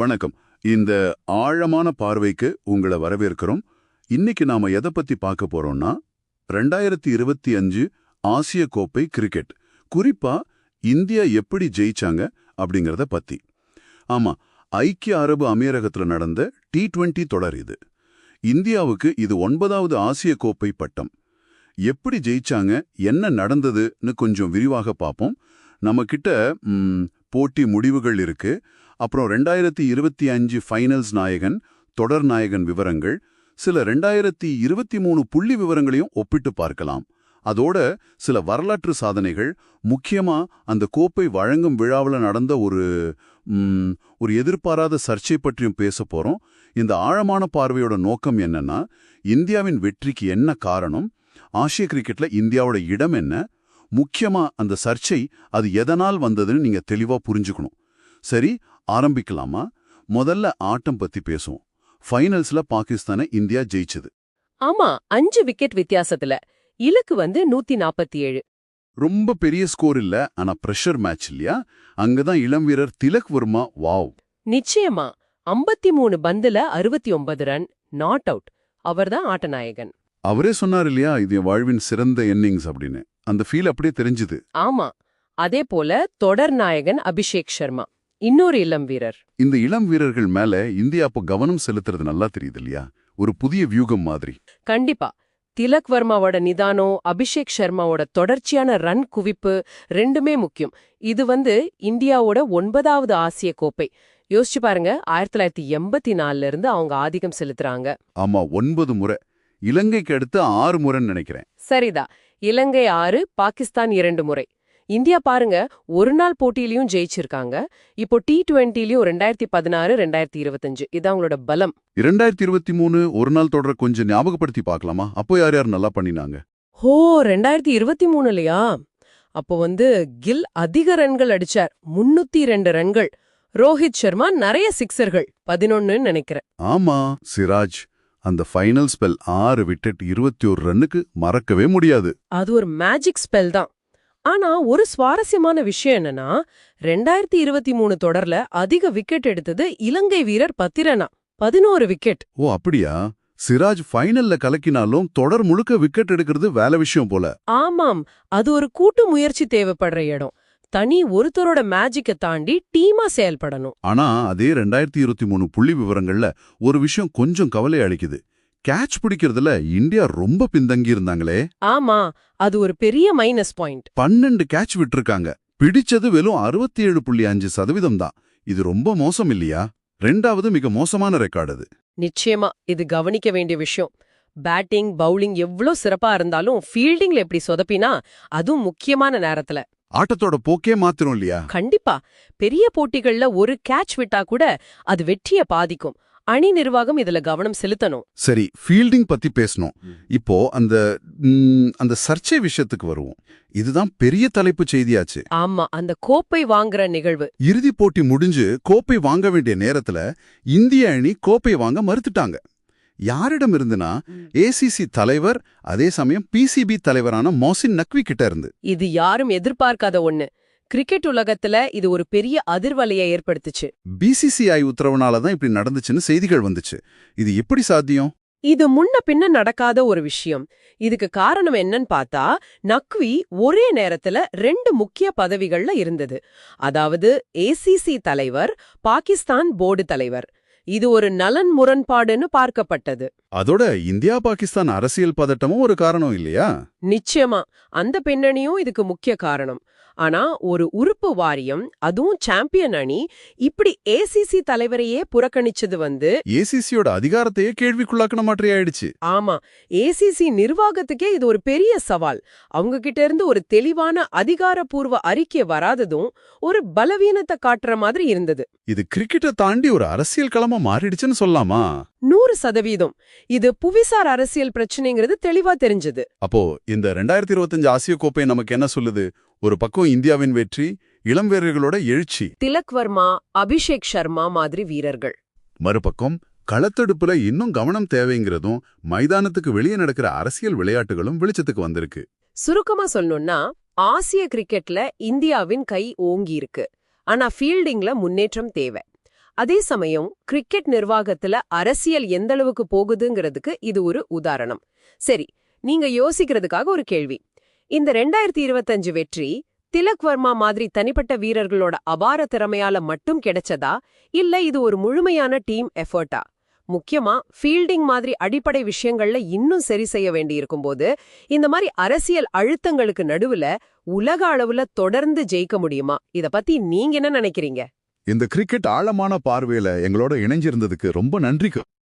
வணக்கம். இந்த ஆழமான பார்வைக்கு உங்களை வரவேற்கிறோம். இன்னைக்கு நாம எதை பத்தி பார்க்க போறோம்னா ரெண்டாயிரத்தி இருபத்தி அஞ்சு ஆசிய கோப்பை கிரிக்கெட். குறிப்பா இந்தியா எப்படி ஜெயிச்சாங்க அப்படிங்கறத பத்தி. ஆமா ஐக்கிய அரபு அமீரகத்துல நடந்த டி டுவெண்டி தொடர் இது. இந்தியாவுக்கு இது ஒன்பதாவது ஆசிய கோப்பை பட்டம். எப்படி ஜெயிச்சாங்க என்ன நடந்ததுன்னு கொஞ்சம் விரிவாக பார்ப்போம். நம்ம கிட்ட போட்டி முடிவுகள் இருக்கு. அப்புறம் ரெண்டாயிரத்தி இருபத்தி அஞ்சு ஃபைனல்ஸ் நாயகன் தொடர் நாயகன் விவரங்கள். சில ரெண்டாயிரத்தி இருபத்தி மூணு புள்ளி விவரங்களையும் ஒப்பிட்டு பார்க்கலாம். அதோட சில வரலாற்று சாதனைகள் முக்கியமா அந்த கோப்பை வழங்கும் விழாவில் நடந்த ஒரு ஒரு எதிர்பாராத சர்ச்சை பற்றியும் பேச போறோம். இந்த ஆழமான பார்வையோட நோக்கம் என்னன்னா இந்தியாவின் வெற்றிக்கு என்ன காரணம் ஆசிய கிரிக்கெட்ல இந்தியாவோட இடம் என்ன முக்கியமா அந்த சர்ச்சை அது எதனால் வந்ததுன்னு நீங்க தெளிவா புரிஞ்சுக்கணும். சரி ஆரம்பிக்கலாமா? முதல்ல ஆட்டம் பத்தி பேசுவோம். ஃபைனல்ஸ்ல பாகிஸ்தானை இந்தியா ஜெயிச்சது. ஆமா அஞ்சு விக்கெட் வித்தியாசத்துல. இலக்கு வந்து நூத்தி நாப்பத்தி ஏழு ரொம்ப பெரிய ஸ்கோர் இல்ல ஆனா பிரஷர் மேட்ச் இல்லையா? அங்கதான் இளம் வீரர் திலக் வர்மா வாவ் நிச்சயமா ஐம்பத்தி மூணு பந்துல அறுபத்தி ஒன்பது ரன் நாட் அவுட் அவர்தான் ஆட்டநாயகன். அவரே சொன்னார் இல்லையா இது என் வாழ்வின் சிறந்த இன்னிங்ஸ் அப்படின்னு. அந்த ஃபீல் அப்படியே தெரிஞ்சுது. ஆமா அதே போல தொடர் நாயகன் அபிஷேக் சர்மா. இன்னொரு இளம் வீரர். இந்த இளம் வீரர்கள் மேல இந்தியா அப்போ கவனம் செலுத்துறது நல்லா தெரியுது இல்லையா? ஒரு புதிய வியூகம் மாதிரி. கண்டிப்பா. திலக் வர்மாவோட நிதானம் அபிஷேக் சர்மாவோட தொடர்ச்சியான ரன் குவிப்பு ரெண்டுமே முக்கியம். இது வந்து இந்தியாவோட ஒன்பதாவது ஆசிய கோப்பை. யோசிச்சு பாருங்க ஆயிரத்தி தொள்ளாயிரத்தி எண்பத்தி நாலுல இருந்து அவங்க ஆதிக்கம் செலுத்துறாங்க. ஆமா ஒன்பது முறை. இலங்கைக்கு அடுத்து ஆறு முறைன்னு நினைக்கிறேன். சரிதா இலங்கை ஆறு பாகிஸ்தான் இரண்டு முறை. இந்தியா பாருங்க ஒரு நாள் போட்டியிலயும் ஜெயிச்சிருக்காங்க. இப்போ டி டுவெண்ட்டிலயும் ரெண்டாயிரத்தி பதினாறு ரெண்டாயிரத்தி இருபத்தஞ்சு. இது அவங்களோட பலம். இரண்டாயிரத்தி இருபத்தி மூணு ஒரு நாள் தொடர கொஞ்சம் ஞாபகப்படுத்தி பார்க்கலாமா? அப்போ யார் யார் நல்லா பண்ணினாங்க? ஹோ ரெண்டாயிரத்தி இருபத்தி மூணுலயா? அப்போ வந்து கில் அதிக ரன்கள் அடிச்சார். முன்னூத்தி ரெண்டு ரன்கள். ரோஹித் சர்மா நிறைய சிக்ஸர்கள். பதினொன்னு நினைக்கிறேன். ஆமா சிராஜ். அந்த ஃபைனல் ஸ்பெல் ஆறு விக்கெட் இருபத்தி ஒரு ரன்னுக்கு மறக்கவே முடியாது. அது ஒரு மேஜிக் ஸ்பெல் தான். ஆனா ஒரு சுவாரஸ்யமான விஷயம் என்னன்னா ரெண்டாயிரத்தி இருபத்தி மூணு தொடர்ல அதிக விக்கெட் எடுத்தது இலங்கை வீரர் பத்திரனா. பதினோரு விக்கெட். ஓ அப்படியா? சிராஜ் ஃபைனல்ல கலக்கினாலும் தொடர் முழுக்க விக்கெட் எடுக்கிறது வேலை விஷயம் போல. ஆமாம் அது ஒரு கூட்டு முயற்சி தேவைப்படுற இடம். தனி ஒருத்தரோட மேஜிக்க தாண்டி டீமா செயல்படணும். ஆனா அதே ரெண்டாயிரத்தி இருபத்தி மூணு புள்ளி விவரங்கள்ல ஒரு விஷயம் கொஞ்சம் கவலை அளிக்குது. கேட்ச் பிடிக்கிறதுல இந்தியா ரொம்ப பின்தங்கி இருந்தாங்களே. ஆமா அது ஒரு பெரிய மைனஸ் பாயிண்ட் பன்னெண்டு கேட்ச் விட்டிருக்காங்க. பிடிச்சது வெறும் அறுபத்தி ஏழு புள்ளி அஞ்சு சதவீதம் தான். இது ரொம்ப மோசம் இல்லையா? ரெண்டாவது மிக மோசமான ரெக்கார்டு அது. நிச்சயமா இது கவனிக்க வேண்டிய விஷயம். பேட்டிங் பவுலிங் எவ்ளோ சிறப்பா இருந்தாலும் ஃபீல்டிங்ல எப்படி சொதப்பினா அதுவும் முக்கியமான நேரத்துல. ஆட்டத்தோட போக்கே மாத்திரும் இல்லையா? கண்டிப்பா. பெரிய போட்டிகள்ல ஒரு கேட்ச் விட்டா கூட அது வெற்றிய பாதிக்கும். அணி நிர்வாகம் இதுல கவனம் செலுத்தணும். சரி ஃபீல்டிங் பத்தி பேசணும். இப்போ அந்த அந்த சர்ச்சை விஷயத்துக்கு வருவோம். இதுதான் பெரிய தலைப்பு செய்தியாச்சு. ஆமா அந்த கோப்பை வாங்குற நிகழ்வு. இறுதிப் போட்டி முடிஞ்சு கோப்பை வாங்க வேண்டிய நேரத்துல இந்திய அணி கோப்பை வாங்க மறுத்துட்டாங்க. யாரிடம் இருந்துனா ஏசிசி தலைவர் அதே சமயம் பிசிபி தலைவரான மோசின் நக்வி கிட்ட இருந்து. இது யாரும் எதிர்பார்க்காத ஒண்ணு. கிரிக்கெட் உலகத்துல இது ஒரு பெரிய அதிர்வலையை ஏற்படுத்துச்சு. பிசிசிஐ உத்தரவுனால தான் இப்படி நடந்துச்சுன்னு செய்திகள் வந்துச்சு. இது எப்படி சாத்தியம்? இது முன்ன பின்ன நடக்காத ஒரு விஷயம். இதுக்கு காரணம் என்னன்னு பார்த்தா நக்வி ஒரே நேரத்துல ரெண்டு முக்கிய பதவிகள்ல இருந்தது. அதாவது ஏசிசி தலைவர் பாகிஸ்தான் போர்டு தலைவர். இது ஒரு நலன் முரண்பாடுன்னு பார்க்கப்பட்டது. அதோட இந்தியா பாகிஸ்தான் அரசியல் பதட்டமும் ஒரு காரணம் இல்லையா? நிச்சயமா அந்த பின்னணியும் இதுக்கு முக்கிய காரணம். ஆனா ஒரு உறுப்பு வாரியம் அதுவும் சாம்பியன் அணி இப்படி ஏசிசி தலைவரையே புறக்கணிச்சது வந்து ஏசிசியோட அதிகாரத்தையே கேள்விக்குள்ளாக்கின மாதிரி ஆயிடுச்சு. ஆமா ஏசிசி நிர்வாகத்துக்கே இது ஒரு பெரிய சவால். அவங்க கிட்ட இருந்து ஒரு தெளிவான அதிகாரப்பூர்வ அறிக்கை வராததும் ஒரு பலவீனத்தை காட்டுற மாதிரி இருந்தது. இது கிரிக்கெட்டை தாண்டி ஒரு அரசியல் களமா மாறிடுச்சுன்னு சொல்லலாமா? நூறு சதவீதம். இது புவிசார் அரசியல் பிரச்சனைங்கிறது தெளிவா தெரிஞ்சது. அப்போ இந்த ரெண்டாயிரத்தி இருபத்தஞ்சு ஆசிய கோப்பை நமக்கு என்ன சொல்லுது? ஒரு பக்கம் இந்தியாவின் வெற்றி இளம் வீரர்களோட எழுச்சி. திலக் வர்மா அபிஷேக் சர்மா மாதிரி வீரர்கள். மறுபக்கம் களத்தெடுப்புல இன்னும் கவனம் தேவைங்கிறதும் மைதானத்துக்கு வெளியே நடக்கிற அரசியல் விளையாட்டுகளும் வெளிச்சத்துக்கு வந்திருக்கு. சுருக்கமா சொல்லணும்னா ஆசிய கிரிக்கெட்ல இந்தியாவின் கை ஓங்கி இருக்கு ஆனா ஃபீல்டிங்ல முன்னேற்றம் தேவை. அதே சமயம் கிரிக்கெட் நிர்வாகத்துல அரசியல் எந்த அளவுக்கு போகுதுங்கிறதுக்கு இது ஒரு உதாரணம். சரி நீங்க யோசிக்கிறதுக்காக ஒரு கேள்வி. இந்த ரெண்டாயிரத்தி இருபத்தஞ்சு வெற்றி திலக் வர்மா மாதிரி தனிப்பட்ட வீரர்களோட அபார திறமையால மட்டும் கிடைச்சதா? இல்ல இது ஒரு முழுமையான டீம் எஃபர்ட்டா? முக்கியமா ஃபீல்டிங் மாதிரி அடிப்படை விஷயங்கள்ல இன்னும் சரி செய்ய வேண்டியிருக்கும் போது இந்த மாதிரி அரசியல் அழுத்தங்களுக்கு நடுவுல உலக அளவுல தொடர்ந்து ஜெயிக்க முடியுமா? இத பத்தி நீங்க என்ன நினைக்கிறீங்க? இந்த கிரிக்கெட் ஆழமான பார்வையில எங்களோட இணைஞ்சிருந்ததுக்கு ரொம்ப நன்றிக்கு.